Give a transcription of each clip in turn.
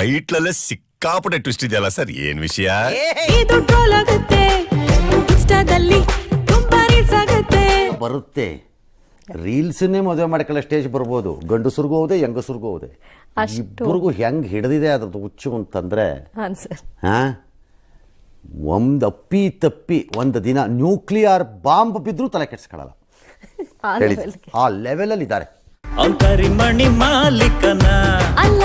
ಟೈಟ್ಲಲ್ಲೇ ಸಿಕ್ಕಾಪಟ್ಟೆ ಟ್ವಿಸ್ಟ್ ಇದೆಯಲ್ಲ ಸರ್? ಏನ್ ವಿಷಯ? ಇದು ಟ್ರೋಲ್ ಆಗುತ್ತೆ. ಇನ್ಸ್ಟಾದಲ್ಲಿ ತುಂಬಾ ರೀಲ್ಸ್ ಆಗುತ್ತೆ. ಬರುತ್ತೆ. ರೀಲ್ಸನ್ನೇ ಮದುವೆ ಮಾಡ್ಕೊಳ್ಳೋ ಸ್ಟೇಜ್ ಬರ್ಬೋದು. ಸುರ್ಗೋ ಹೋದೆ ಹೆಂಗಸರಿಗೂ ಹೋದೆ ಅಷ್ಟು. ಇಬ್ಬರಿಗೂ ಹೆಂಗ್ ಹಿಡಿದಿದೆ ಅದ್ರದ್ದು ಹುಚ್ಚು ಅಂತಂದ್ರೆ ಹಾಂ ಸರ್ ಹಾ? ಒಂದು ಅಪ್ಪಿ ತಪ್ಪಿ ಒಂದು ದಿನ ನ್ಯೂಕ್ಲಿಯರ್ ಬಾಂಬ್ ಬಿದ್ದರೂ ತಲೆ ಕೆಡಿಸ್ಕೊಳ್ಳಲ್ಲ ಆ ಲೆವೆಲ್ ಅಲ್ಲಿ ಇದ್ದಾರೆ ಲೆವೆಲಲ್ಲಿ ಮಣಿ ಮಾಲಿಕನ ಮಾಲೀಕನ ಅಲ್ಲ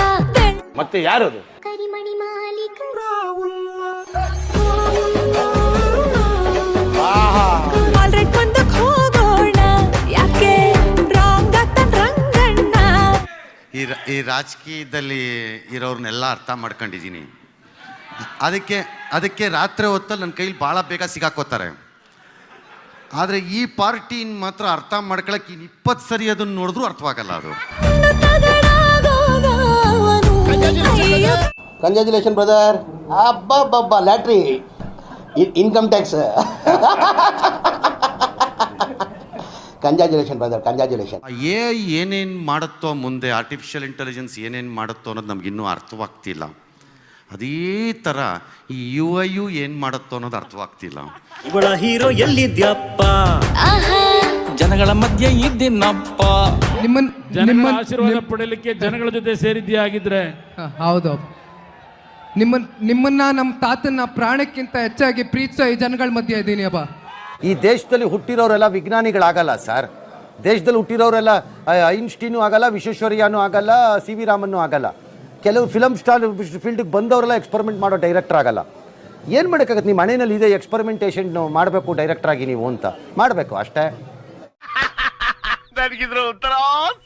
ಮತ್ತೆ ಯಾರದು? ಕರಿಮಣಿ ಮಾಲೀಕ. ಹೋಗೋಣ. ಯಾಕೆ? ರಾಂಗ್ ರಂಗಣ್ಣ. ಈ ರ- ಈ ರಾಜಕೀಯದಲ್ಲಿ ಇರೋರ್ನೆಲ್ಲ ಅರ್ಥ ಮಾಡ್ಕೊಂಡಿದ್ದೀನಿ. ಅದಕ್ಕೆ ಅದಕ್ಕೆ ರಾತ್ರಿ ಹೊತ್ತಲ್ಲಿ ನನ್ನ ಕೈಲಿ ಭಾಳ ಬೇಗ ಸಿಗಾಕೋತಾರೆ. ಆದರೆ ಈ ಪಾರ್ಟಿನ ಮಾತ್ರ ಅರ್ಥ ಮಾಡ್ಕೊಳಕ್ಕೆ ಇನ್ನು ಇಪ್ಪತ್ತು ಸರಿ ಅದನ್ನು ನೋಡಿದ್ರೂ ಅರ್ಥವಾಗಲ್ಲ ಅದು. Congratulation brother ಬಬ್ಬಾ lottery income tax congratulation brother congratulation A ಏನೇನು ಮಾಡುತ್ತೋ ಮುಂದೆ ಆರ್ಟಿಫಿಷಿಯಲ್ ಇಂಟೆಲಿಜೆನ್ಸ್ ಏನೇನು ಮಾಡುತ್ತೋ ಅನ್ನೋದು ನಮಗಿನ್ನೂ ಅರ್ಥವಾಗ್ತಿಲ್ಲ. ಅದೇ ಥರ ಈ ಯು ಐ ಯು ಏನು ಮಾಡುತ್ತೋ ಅನ್ನೋದು ಅರ್ಥವಾಗ್ತಿಲ್ಲ. ಇವಳ ಹೀರೋ ಎಲ್ಲಿದ್ಯಪ್ಪ. ಜನಗಳ ಮಧ್ಯೆ ಇದ್ದೀನಪ್ಪ. ಆಶೀರ್ವಾದ ಪಡೆಯಲಿಕ್ಕೆ ಜನಗಳ ಜೊತೆ ಸೇರಿದ್ಯಾ ಆಗಿದ್ರೆ ಹೌದು. ನಿಮ್ಮನ್ ನಿಮ್ಮನ್ನ ನಮ್ಮ ತಾತನ ಪ್ರಾಣಕ್ಕಿಂತ ಹೆಚ್ಚಾಗಿ ಪ್ರೀತಿಸೋ ಈ ಜನಗಳ ಮಧ್ಯೆ ಇದ್ದೀನಿ ಅಬ್ಬ. ಈ ದೇಶದಲ್ಲಿ ಹುಟ್ಟಿರೋರೆಲ್ಲ ವಿಜ್ಞಾನಿಗಳಾಗಲ್ಲ ಸರ್. ದೇಶದಲ್ಲಿ ಹುಟ್ಟಿರೋರೆಲ್ಲ ಐನ್ಸ್ಟೀನು ಆಗಲ್ಲ ವಿಶ್ವೇಶ್ವರಯ್ಯನೂ ಆಗಲ್ಲ ಸಿ ವಿ ರಾಮನ್ನೂ ಆಗಲ್ಲ. ಕೆಲವು ಫಿಲಮ್ ಸ್ಟಾರ್ ಫೀಲ್ಡ್ಗೆ ಬಂದವರೆಲ್ಲ ಎಕ್ಸ್ಪರಿಮೆಂಟ್ ಮಾಡೋ ಡೈರೆಕ್ಟರ್ ಆಗಲ್ಲ. ಏನು ಮಾಡೋಕ್ಕಾಗತ್ತೆ? ನಿಮ್ಮ ಮನೆಯಲ್ಲಿ ಇದೆ ಎಕ್ಸ್ಪರಿಮೆಂಟೇಷನ್ ಮಾಡಬೇಕು ಡೈರೆಕ್ಟರ್ ಆಗಿ ನೀವು ಅಂತ. ಮಾಡಬೇಕು ಅಷ್ಟೇ. దానికి ఇద్దరు ఉత్తరాస్